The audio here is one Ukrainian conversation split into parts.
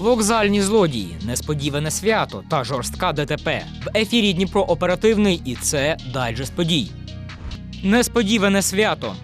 Вокзальні злодії, несподіване свято та жорстка ДТП. В ефірі Дніпро оперативний і це дайджест подій. Несподіване свято.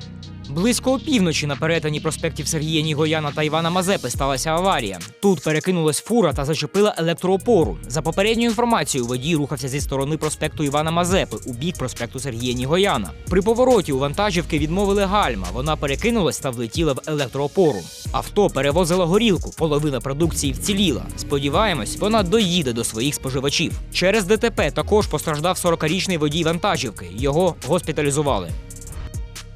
Близько опівночі на перетині проспектів Сергія Нігояна та Івана Мазепи сталася аварія. Тут перекинулась фура та зачепила електроопору. За попередньою інформацією, водій рухався зі сторони проспекту Івана Мазепи у бік проспекту Сергія Нігояна. При повороті у вантажівки відмовили гальма. Вона перекинулась та влетіла в електроопору. Авто перевозило горілку, половина продукції вціліла. Сподіваємось, вона доїде до своїх споживачів. Через ДТП також постраждав 40-річний водій вантажівки. Його госпіталізували.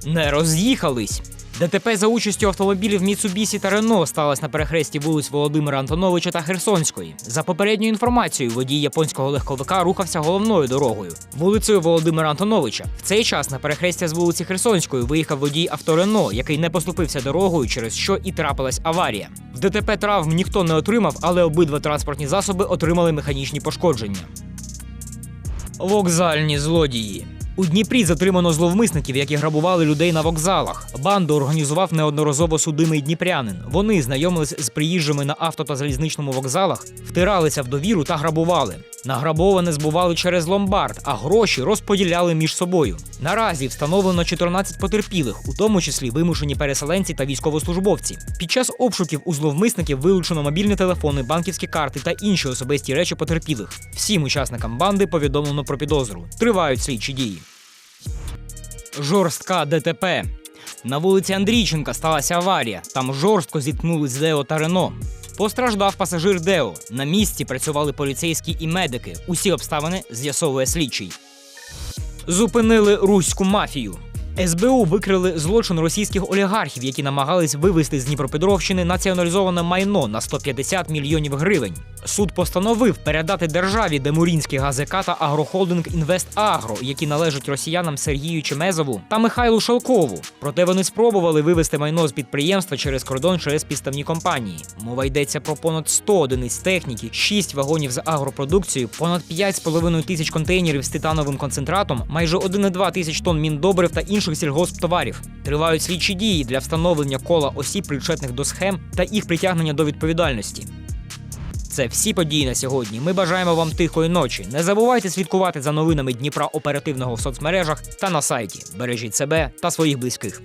Не роз'їхались. ДТП за участю автомобілів Mitsubishi та Renault сталося на перехресті вулиць Володимира Антоновича та Херсонської. За попередньою інформацією, водій японського легковика рухався головною дорогою вулицею Володимира Антоновича. В цей час на перехрестя з вулиці Херсонської виїхав водій авто Рено, який не поступився дорогою, через що і трапилась аварія. В ДТП травм ніхто не отримав, але обидва транспортні засоби отримали механічні пошкодження. Вокзальні злодії. У Дніпрі затримано зловмисників, які грабували людей на вокзалах. Банду організував неодноразово судимий дніпрянин. Вони знайомились з приїжджими на авто та залізничному вокзалах, втиралися в довіру та грабували. Награбоване збували через ломбард, а гроші розподіляли між собою. Наразі встановлено 14 потерпілих, у тому числі вимушені переселенці та військовослужбовці. Під час обшуків у зловмисників вилучено мобільні телефони, банківські карти та інші особисті речі потерпілих. Всім учасникам банди повідомлено про підозру. Тривають слідчі дії. Жорстка ДТП. На вулиці Андрійченка сталася аварія. Там жорстко зіткнулись Део та Рено. Постраждав пасажир Део. На місці працювали поліцейські і медики. Усі обставини з'ясовує слідчий. Зупинили руську мафію. СБУ викрили злочин російських олігархів, які намагались вивезти з Дніпропетровщини націоналізоване майно на 150 мільйонів гривень. Суд постановив передати державі Демурінський ГАЗК та агрохолдинг Інвест Агро, які належать росіянам Сергію Чемезову та Михайлу Шелкову. Проте вони спробували вивезти майно з підприємства через кордон через підставні компанії. Мова йдеться про понад 100 одиниць техніки, 6 вагонів з агропродукцією, понад 5,5 тисяч контейнерів з титановим концентратом, майже 1,2 тисяч тонн міндобрив та інших сільгосптоварів. Тривають слідчі дії для встановлення кола осіб, причетних до схем та їх притягнення до відповідальності. Це всі події на сьогодні. Ми бажаємо вам тихої ночі. Не забувайте слідкувати за новинами Дніпра оперативного в соцмережах та на сайті. Бережіть себе та своїх близьких.